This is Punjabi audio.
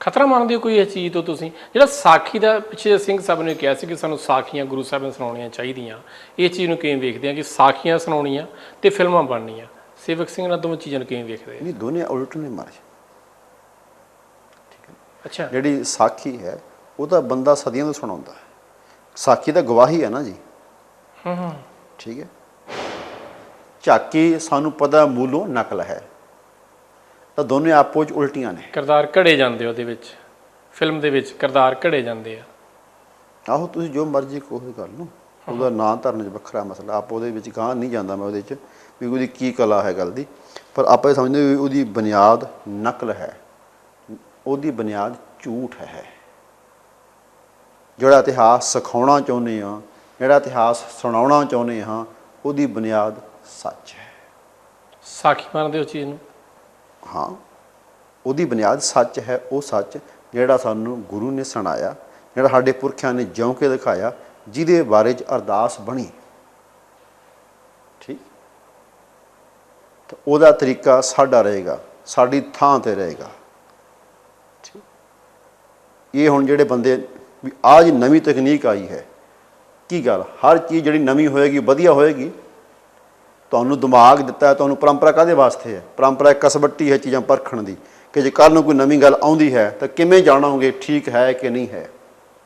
ਖਤਰਾ ਮੰਨਦੇ ਹੋ ਕੋਈ ਇਸ ਚੀਜ਼ ਤੋਂ ਤੁਸੀਂ? ਜਿਹੜਾ ਸਾਖੀ ਦਾ ਪਿੱਛੇ ਸਿੰਘ ਸਾਹਿਬ ਨੇ ਕਿਹਾ ਸੀ ਕਿ ਸਾਨੂੰ ਸਾਖੀਆਂ ਗੁਰੂ ਸਾਹਿਬ ਨੇ ਸੁਣਾਉਣੀਆਂ ਚਾਹੀਦੀਆਂ। ਇਹ ਚੀਜ਼ ਨੂੰ ਕਿਵੇਂ ਵੇਖਦੇ ਆ ਕਿ ਸਾਖੀਆਂ ਸੁਣਾਉਣੀਆਂ ਤੇ ਫਿਲਮਾਂ ਬਣਨੀਆਂ? ਸੇਵਕ ਸਿੰਘ ਨਾਲ ਦੋਵੇਂ ਚੀਜ਼ਾਂ ਨੂੰ ਕਿਵੇਂ ਵੇਖਦੇ ਆ? ਨਹੀਂ ਦੋਨੇ ਉਲਟ ਨੇ ਮਾਰੇ ਅੱਛਾ। ਜਿਹੜੀ ਸਾਖੀ ਹੈ ਉਹ ਤਾਂ ਬੰਦਾ ਸਦੀਆਂ ਤੋਂ ਸੁਣਾਉਂਦਾ ਹੈ। ਸਾਖੀ ਤਾਂ ਗਵਾਹੀ ਹੈ ਨਾ ਜੀ। ਹੂੰ ਹੂੰ। ਠੀਕ ਹੈ। ਝਾਕੀ ਸਾਨੂੰ ਪਤਾ ਮੂਲੋਂ ਨਕਲ ਹੈ। ਤਾਂ ਦੋਨੇ ਆਪੋ ਚ ਉਲਟੀਆਂ ਨੇ। ਕਿਰਦਾਰ ਘੜੇ ਜਾਂਦੇ ਉਹਦੇ ਵਿੱਚ। ਫਿਲਮ ਦੇ ਵਿੱਚ ਕਿਰਦਾਰ ਘੜੇ ਜਾਂਦੇ ਆ। ਆਹੋ ਤੁਸੀਂ ਜੋ ਮਰਜ਼ੀ ਕੋਸ਼ਿਸ਼ ਕਰ ਲਓ ਉਹਦਾ ਨਾਂ ਧਰਨ ਚ ਵੱਖਰਾ ਮਸਲਾ। ਆਪ ਉਹਦੇ ਵਿੱਚ ਗਾਂ ਨਹੀਂ ਜਾਂਦਾ ਮੈਂ ਉਹਦੇ ਚ ਵੀ ਉਹਦੀ ਕੀ ਕਲਾ ਹੈ ਗੱਲ ਦੀ। ਪਰ ਆਪਾਂ ਇਹ ਸਮਝਦੇ ਵੀ ਉਹਦੀ ਬੁਨਿਆਦ ਨਕਲ ਹੈ। ਉਹਦੀ ਬੁਨਿਆਦ ਝੂਠ ਹੈ। ਜਿਹੜਾ ਇਤਿਹਾਸ ਸਿਖਾਉਣਾ ਚਾਹੁੰਦੇ ਆ ਜਿਹੜਾ ਇਤਿਹਾਸ ਸੁਣਾਉਣਾ ਚਾਹੁੰਦੇ ਹਾਂ ਉਹਦੀ ਬੁਨਿਆਦ ਸੱਚ ਹੈ। ਸਾਖੀ ਮੰਨਦੇ ਹੋ ਚੀਜ਼ ਨੂੰ। ਹਾਂ, ਉਹਦੀ ਬੁਨਿਆਦ ਸੱਚ ਹੈ, ਉਹ ਸੱਚ ਜਿਹੜਾ ਸਾਨੂੰ ਗੁਰੂ ਨੇ ਸੁਣਾਇਆ, ਜਿਹੜਾ ਸਾਡੇ ਪੁਰਖਿਆਂ ਨੇ ਜਿਉਂ ਕੇ ਦਿਖਾਇਆ, ਜਿਹਦੇ ਬਾਰੇ ਚ ਅਰਦਾਸ ਬਣੀ। ਠੀਕ? ਤਾਂ ਉਹਦਾ ਤਰੀਕਾ ਸਾਡਾ ਰਹੇਗਾ, ਸਾਡੀ ਥਾਂ ਤੇ ਰਹੇਗਾ। ਠੀਕ? ਇਹ ਹੁਣ ਜਿਹੜੇ ਬੰਦੇ, ਵੀ ਆਹ ਜੀ ਨਵੀਂ ਤਕਨੀਕ ਆਈ ਹੈ, ਕੀ ਗੱਲ? ਹਰ ਚੀਜ਼ ਜਿਹੜੀ ਨਵੀਂ ਹੋਏਗੀ, ਵਧੀਆ ਹੋਏਗੀ ਤੁਹਾਨੂੰ ਦਿਮਾਗ ਦਿੱਤਾ ਹੈ, ਤੁਹਾਨੂੰ ਪਰੰਪਰਾ ਕਾਦੇ ਵਾਸਤੇ ਹੈ? ਪਰੰਪਰਾ ਕਸਬੱਟੀ ਹੈ ਚੀਜ਼ਾਂ ਪਰਖਣ ਦੀ ਕਿ ਜੇ ਕੱਲ ਨੂੰ ਕੋਈ ਨਵੀਂ ਗੱਲ ਆਉਂਦੀ ਹੈ ਤਾਂ ਕਿਵੇਂ ਜਾਣੋਗੇ ਠੀਕ ਹੈ ਕਿ ਨਹੀਂ ਹੈ?